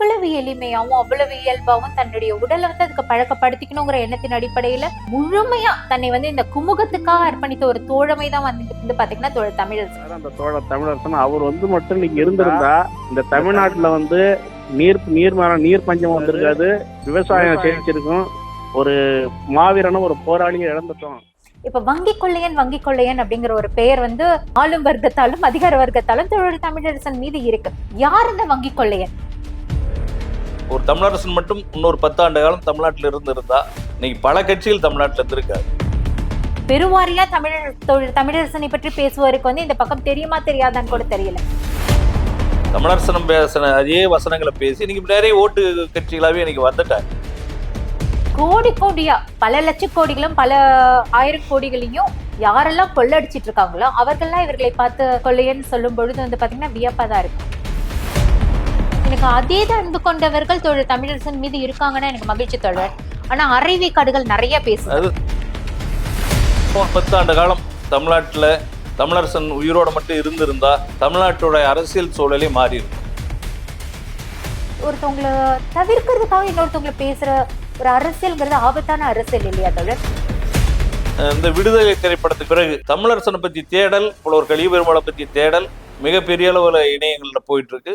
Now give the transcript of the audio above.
அவ்வளவு எளிமையாவும் அவ்வளவு இயல்பாவும் தன்னுடைய உடலை வந்து அதுக்கு பழக்கப்படுத்திக்கணுங்கிற எண்ணத்தின் அடிப்படையில முழுமையா தன்னை வந்து இந்த குமுகத்துக்காக அர்ப்பணித்த ஒரு தோழமை தான் வந்து வந்து பாத்தீங்கன்னா தோழர் தமிழரசன். அந்த தோழ தமிழரசன் அவர் வந்து மட்டும் இன்னைக்கு இருந்திருந்தா இந்த தமிழ்நாட்டுல வந்து நீர் நீர் மரம் நீர் பஞ்சம் வந்திருக்காது. விவசாயம் செழிச்சிருக்கும் ஒரு மாவீரனும் ஒரு போராளியை இழந்துட்டோம் இப்ப வங்கி கொள்ளையன் வங்கி கொள்ளையன் அப்படிங்கிற ஒரு பெயர் வந்து ஆளும் வர்க்கத்தாலும் அதிகார வர்க்கத்தாலும் தோழர் தமிழரசன் மீது இருக்கு. யார் இந்த வங்கி கொள்ளையன்? ஒரு தமிழரசன் மட்டும் இன்னொரு பத்தாண்டு காலம் தமிழ்நாட்டில் இருந்திருந்தா இன்னைக்கு பல கட்சிகள் தமிழ்நாட்டில் இருந்திருக்காரு பெருவாரியா தமிழர் தமிழரசனை பற்றி பேசுவதற்கு வந்து இந்த பக்கம் தெரியுமா தெரியாதான்னு கூட தெரியல. தமிழரசனம் பேசின அதே வசனங்களை பேசி இன்னைக்கு நிறைய ஓட்டு கட்சிகளாகவே இன்னைக்கு வந்துட்டாங்க. கோடி கோடியா பல லட்ச கோடிகளும் பல ஆயிரம் கோடிகளையும் யாரெல்லாம் கொள்ளடிச்சிட்டு இருக்காங்களோ அவர்கள்லாம் இவர்களை பார்த்து கொள்ளையன்னு சொல்லும் பொழுது வந்து பாத்தீங்கன்னா வியப்பா தான் இருக்கு. எனக்கு அதீத அன்பு கொண்டவர்கள் தோழர் தமிழரசன் மீது இருக்காங்கன்னா எனக்கு மகிழ்ச்சி தோழர். ஆனா அரைவி காடுகள் நிறைய பேசுது. பத்தாண்டு காலம் தமிழ்நாட்டில் தமிழரசன் உயிரோட மட்டும் இருந்திருந்தா தமிழ்நாட்டோட அரசியல் சூழலே மாறி இருக்கும் ஒருத்தவங்களை தவிர்க்கிறதுக்காக இன்னொருத்தவங்களை பேசுற ஒரு அரசியல்ங்கிறது ஆபத்தான அரசியல் இல்லையா தோழர்? இந்த விடுதலை திரைப்படத்துக்கு பிறகு தமிழரசனை பற்றி தேடல் புலவர் கலிபெருமாளை பற்றி தேடல் மிகப்பெரிய அளவில் இணையங்களில் போயிட்டு இருக்கு.